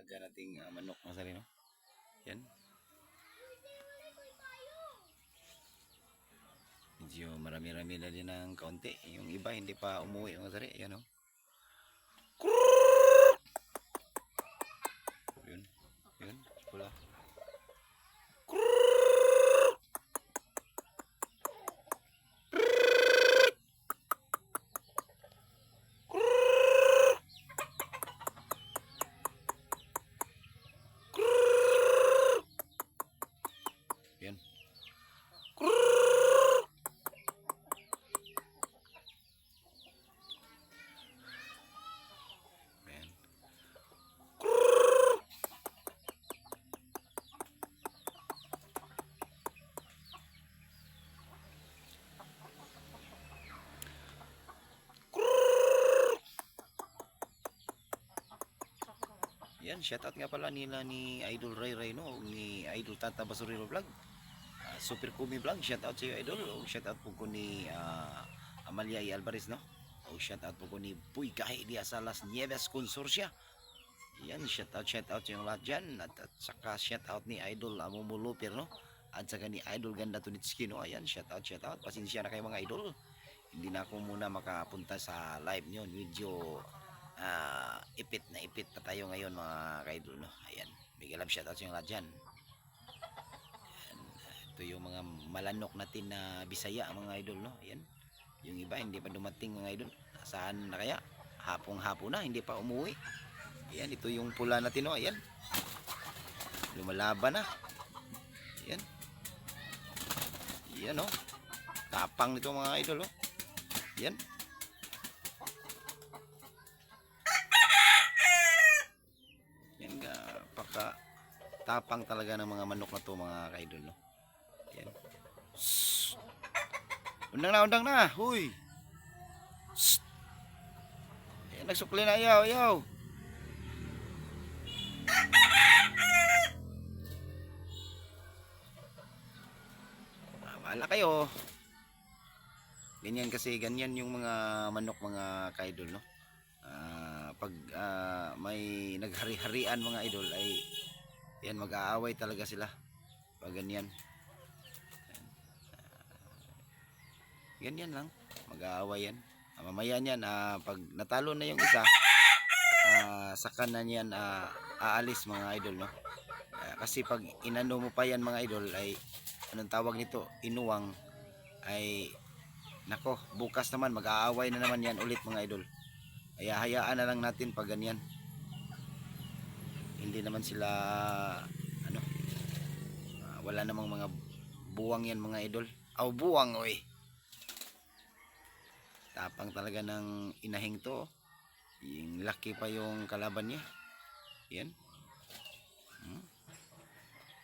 alaga nating ah, manok mga sari no. Yan. Medyo marami-rami na din ng kaunti. Yung iba hindi pa umuwi mga sari. Yan o. Yun. Yun. Pula. Yan. Yan. Yan, shoutout nga pala nila ni Idol Ray Ray no, ug ni Idol Tata Basurero Vlog. Ah, Super Kumi Vlog, shoutout sa iyo Idol. O shoutout po ko ni ah, Amalia E. Alvarez no. O shoutout po ko ni Puy Kahi Diaz Salas Nieves Consorcia. Yan, shoutout shoutout sa yung lahat dyan. At, at saka shoutout ni Idol Amumulupir no. At saka ni Idol Ganda Tunitski no. Ayan, shoutout shoutout. Pasensya na kayo mga idol. Hindi na ako muna makapunta sa live nyo. Medyo ah ipit na ipit pa tayo ngayon mga kaidol no? Ayan big love shoutout sa inyo lahat dyan. Ayan, ito yung mga malanok natin na bisaya mga idol no? Ayan yung iba hindi pa dumating mga idol saan na kaya? Hapong hapon na hindi pa umuwi. Ayan ito yung pula natin no? Ayan lumalaban na. Ayan. Ayan no? Tapang nito mga idol no? Ayan Yan nga, paka tapang talaga ng mga manok na to mga kaidol no. Yan. Shhh. Undang na, undang na. Huy. Shhh. Yan, nagsukli na yaw, yaw. Ah, Bahala kayo. Ganyan kasi, ganyan yung mga manok mga kaidol no. Ah, pag ah, may naghari-harian mga idol ay yan mag-aaway talaga sila. Pag ganyan. Yan. Ah, ganyan lang. Mag-aaway yan. Ah, mamaya niyan ah, pag natalo na yung isa ah, saka na niyan ah, aalis mga idol no? Ah, kasi pag inano mo pa yan mga idol ay anong tawag nito? Inuwang ay nako bukas naman mag-aaway na naman yan ulit mga idol kaya hayaan na lang natin pag ganyan. Hindi naman sila ano ah, wala namang mga buwang yan mga idol. Aw buwang oy. Tapang talaga ng inahing to. oh. Yung laki pa yung kalaban niya. Yan. Hmm.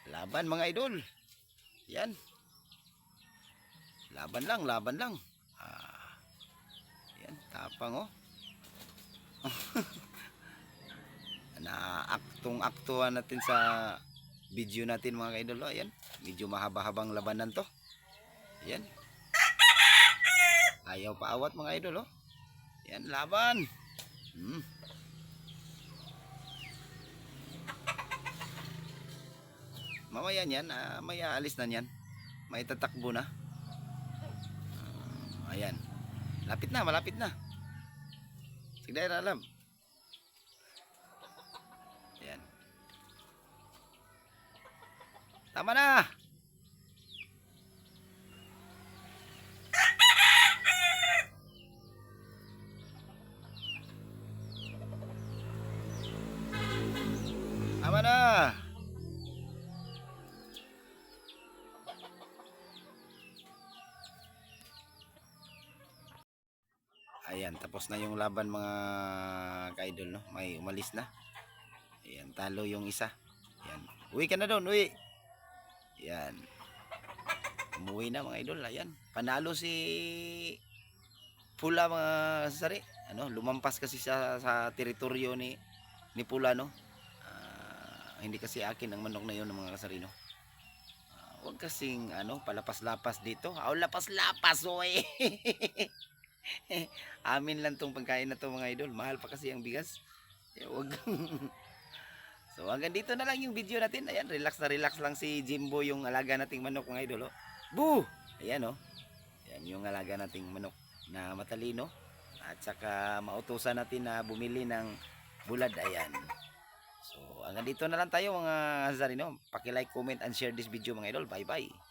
Laban mga idol. Yan. Laban lang, laban lang. Ah. Yan, tapang oh na aktong aktuhan natin sa video natin mga kaidol. Oh, ayan. Medyo mahaba-habang labanan to. Ayan. Ayaw paawat mga idol oh. Ayan laban. Hmm. mamaya niyan ah, may aalis na niyan. May tatakbo na. Ah, ayan. Lapit na malapit na Sige na alam. Ayan. Tama na. Ayan, tapos na yung laban mga ka-idol, no? May umalis na. Ayan, talo yung isa. Ayan. Uwi ka na doon, uwi. Ayan. Umuwi na mga idol, ayan. Panalo si Pula mga sari. Ano, lumampas kasi sa sa teritoryo ni ni Pula, no? Ah, hindi kasi akin ang manok na yun ng mga kasari, no? Ah, Huwag kasing ano, palapas-lapas dito. Aw, lapas-lapas, oy. Amin lang tong pagkain na to mga idol. Mahal pa kasi ang bigas. Eh, wag So hanggang dito na lang yung video natin. Ayan, relax na relax lang si Jimbo yung alaga nating manok mga idol. Oh. Boo! Ayan oh. Ayan yung alaga nating manok na matalino. At saka mautusan natin na bumili ng bulad. Ayan. So hanggang dito na lang tayo mga Hazarino. Paki-like, comment, and share this video mga idol. Bye-bye.